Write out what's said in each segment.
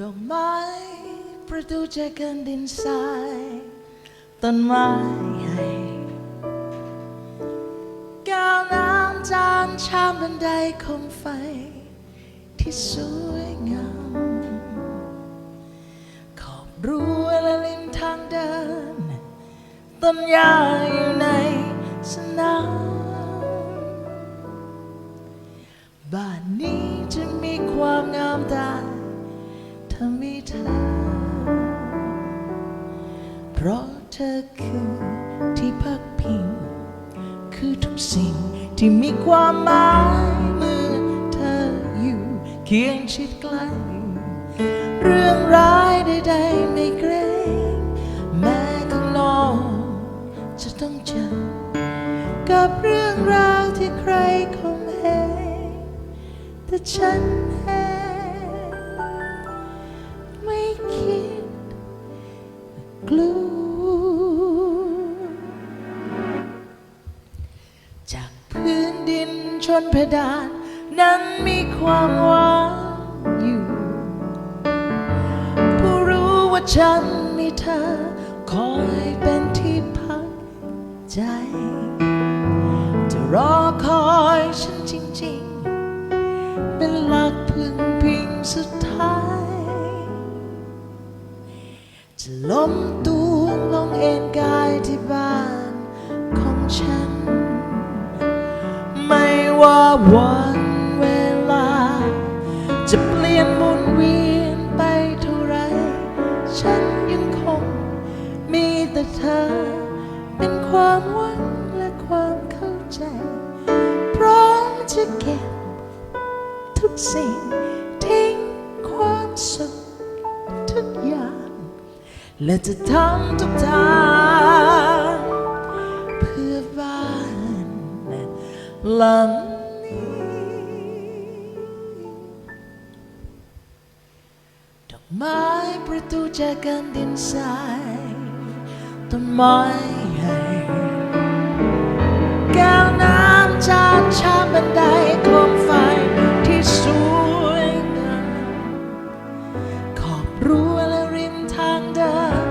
ดอกไม้ประตูใจกันดินทรายต้นไม้ใหญ่ก้าวน้ำจานชามบันไดโคมไฟ ที่สวยงามขอบรั้วและริมทางเดิน ต้นหญ้าอยู่ในสนามบ้านนี้จะมีความงามตา มีเธอ เพราะเธอคือที่พักพิง คือทุกสิ่งที่มีความหมายเมื่อเธออยู่เคียงชิดใกล้ เรื่องร้ายใดๆไม่เกรงแม้ข้างนอกจะต้องเจอ กับเรื่องราวที่ใครคงเห็นแต่ฉัน นเพดานนั้นมีความหวังอยู่ ผู้รู้ว่าฉันมีเธอ คอยเป็นที่พักใจ จะรอคอยฉันจริงๆ เป็นหลักพึ่งพิงสุดท้าย จะล้มตัวลงเอนกายที่บ้านของฉัน ว่าวันเวลา จะเปลี่ยนหมุนเวียนไปเท่าไร ฉันยังคงมีแต่เธอ เป็นความหวังและความเข้าใจ พร้อมจะเก็บทุกสิ่งทิ้งความสุขทุกอย่าง และจะทำทุกทาง ไม้ประตูแจกันดินทรายต้นไม้ใหญ่แก้วน้ำจานชามบันไดโคมไฟที่สวยงามขอบรั้วและริมทางเดิน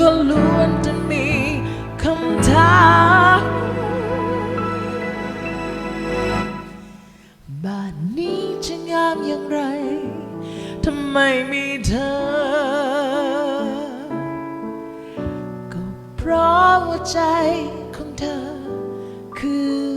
ก็ล้วนจะมีคำถามบ้านนี้จะงามอย่างไร ไม่มีเธอ ก็เพราะว่าใจของเธอคือ